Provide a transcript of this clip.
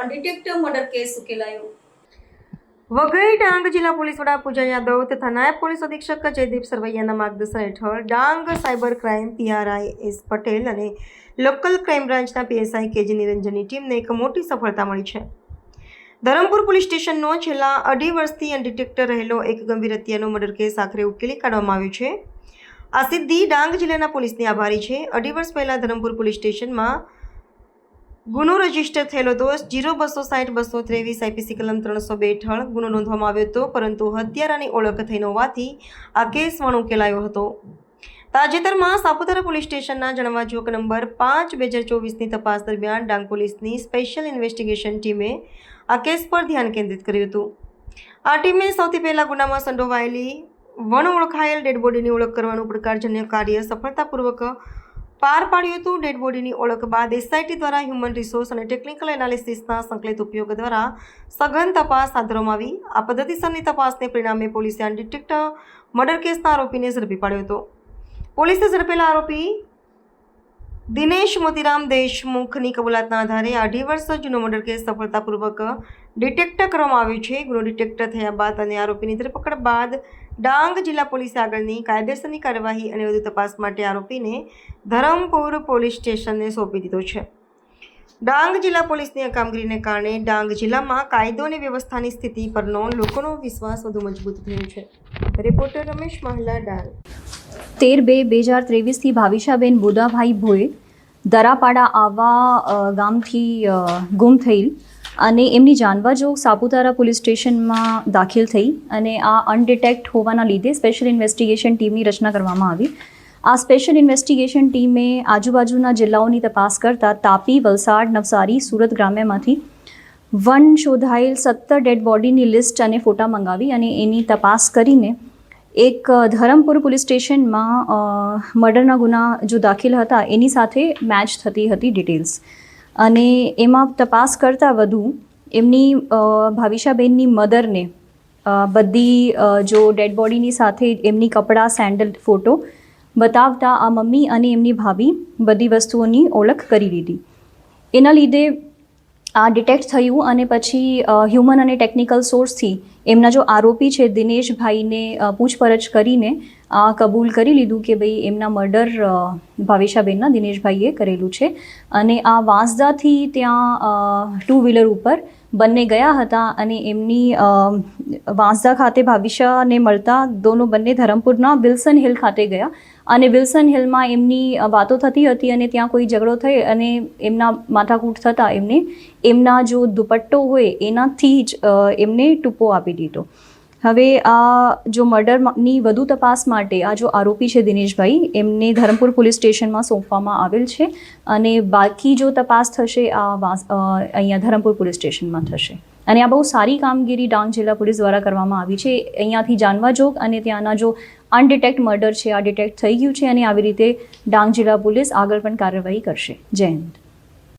અનડિટેક્ટ murder case ઉકેલાયો. વઘઈ ડાંગ જિલ્લા police વડા પૂજા યાદવ તથા નાયબ પોલીસ અધિક્ષક જયદીપ સરવૈયાના માર્ગદર્શન હેઠળ Dang cyber crime PRI S Patel અને લોકલ ક્રાઇમ બ્રાન્ચના પીએસઆઈ કેજી નિરંજનની ટીમને એક મોટી સફળતા મળી છે. ધરમપુર પોલીસ સ્ટેશનનો છેલ્લા અઢી વર્ષથી અનડિટેક્ટ રહેલો એક ગંભીર હત્યાનો મર્ડર કેસ આખરે ઉકેલી કાઢવામાં આવ્યો છે. આ સિદ્ધિ ડાંગ જિલ્લાના પોલીસની આભારી છે. અઢી વર્ષ પહેલાં ધરમપુર પોલીસ સ્ટેશનમાં ગુનો રજિસ્ટર થયેલો દોષ જીરો બસો સાઠ બસો ત્રેવીસ આઈપીસી કલમ ત્રણસો બે હેઠળ ગુનો નોંધવામાં આવ્યો હતો, પરંતુ હત્યારાની ઓળખ થઈ ન હોવાથી આ કેસ વણ ઉકેલાયો હતો. તાજેતરમાં સાપુતારા પોલીસ સ્ટેશનના જણાવાજોગ નંબર પાંચ બે હજાર ચોવીસની તપાસ દરમિયાન ડાંગ પોલીસની સ્પેશિયલ ઇન્વેસ્ટિગેશન ટીમે આ કેસ પર ધ્યાન કેન્દ્રિત કર્યું હતું. આ ટીમે સૌથી પહેલાં ગુનામાં સંડોવાયેલી વણ ઓળખાયેલ ડેડ બોડીની ઓળખ કરવાનું પડકારજન્ય કાર્ય સફળતાપૂર્વક પાર પાડ્યું હતું. ડેડ બોડીની ઓળખ બાદ એસઆઈટી દ્વારા હ્યુમન રિસોર્સ અને ટેકનિકલ એનાલિસિસના સંકલિત ઉપયોગ દ્વારા સઘન તપાસ હાથ ધરવામાં આવી. આ પદ્ધતિસરની તપાસને પરિણામે પોલીસે અનડિટેક્ટ મર્ડર કેસના આરોપીને ઝડપી પાડ્યો હતો. પોલીસે ઝડપેલા આરોપી દિનેશ મોતીરામ દેશમુખની કબૂલાતના આધારે અઢી વર્ષ જૂનો મર્ડર કેસ સફળતાપૂર્વક ડિટેક્ટ કરવામાં આવ્યો છે. ગુનો ડિટેક્ટ થયા બાદ અને આરોપીની ધરપકડ બાદ ડાંગ જિલ્લા પોલીસે આગળની કાયદેસરની કાર્યવાહી અને વધુ તપાસ માટે આરોપીને ધરમપુર પોલીસ સ્ટેશનને સોંપી દીધો છે. ડાંગ જિલ્લા પોલીસની કામગીરીને કારણે ડાંગ જિલ્લામાં કાયદો અને વ્યવસ્થાની સ્થિતિ પરનો લોકોનો વિશ્વાસ વધુ મજબૂત થયો છે. રિપોર્ટર રમેશ મહલા, ડાંગ. તેર બે બે હજાર ત્રેવીસથી ભાવિશાબેન બુદાભાઈ ભોએ દરાપાડા આવા ગામથી ગુમ થયેલ અને એમની જાણવાજોગ સાપુતારા પોલીસ સ્ટેશનમાં દાખલ થઈ અને આ અનડિટેક્ટ હોવાના લીધે સ્પેશિયલ ઇન્વેસ્ટિગેશન ટીમની રચના કરવામાં આવી. આ સ્પેશિયલ ઇન્વેસ્ટિગેશન ટીમે આજુબાજુના જિલ્લાઓની તપાસ કરતાં તાપી, વલસાડ, નવસારી, સુરત ગ્રામ્યમાંથી વન શોધાયેલ સત્તર ડેડ બોડીની લિસ્ટ અને ફોટા મંગાવી અને એની તપાસ કરીને એક ધરમપુર પોલીસ સ્ટેશનમાં મર્ડરના ગુના જો દાખલ હતા, એની સાથે મેચ થતી હતી ડિટેલ્સ અને એમાં તપાસ કરતાં વધુ એમની ભાવિશાબેનની મધરને બધી જો ડેડ બોડીની સાથે એમની કપડાં સેન્ડલ ફોટો બતાવતા આ મમ્મી અને એમની ભાભી બધી વસ્તુઓની ઓળખ કરી લીધી. એના લીધે આ ડિટેક્ટ થયું અને પછી હ્યુમન અને ટેકનિકલ સોર્સથી એમના જો આરોપી છે દિનેશભાઈને પૂછપરછ કરીને, આ કબૂલ કરી લીધું કે ભાઈ એમના મર્ડર ભાવેશાબેનના દિનેશભાઈએ કરેલું છે. અને આ વાંસદાથી ત્યાં ટુ વ્હીલર ઉપર બંને ગયા હતા અને એમની વાંસદા ખાતે ભાવિશાને મળતા દોનો બંને ધરમપુરના વિલ્સન હિલ ખાતે ગયા અને વિલ્સન હિલમાં એમની વાતો થતી હતી અને ત્યાં કોઈ ઝઘડો થઈ અને એમના માથાકૂટ થતાં એમને એમના જો દુપટ્ટો હોય એનાથી જ એમને ટૂંપો આપી દીધો. હવે આ જો મર્ડરની વધુ તપાસ માટે આ જો આરોપી છે દિનેશભાઈ, એમને ધરમપુર પોલીસ સ્ટેશનમાં સોંપવામાં આવેલ છે અને બાકી જો તપાસ થશે આ અહીંયા ધરમપુર પોલીસ સ્ટેશનમાં થશે. અને આ બહુ સારી કામગીરી ડાંગ જિલ્લા પોલીસ દ્વારા કરવામાં આવી છે. અહીંયાથી જાણવા જોગ અને ત્યાંના જો અનડિટેક્ટ મર્ડર છે, આ ડિટેક્ટ થઈ ગયું છે અને આવી રીતે ડાંગ જિલ્લા પોલીસ આગળ પણ કાર્યવાહી કરશે. જય હિન્દ.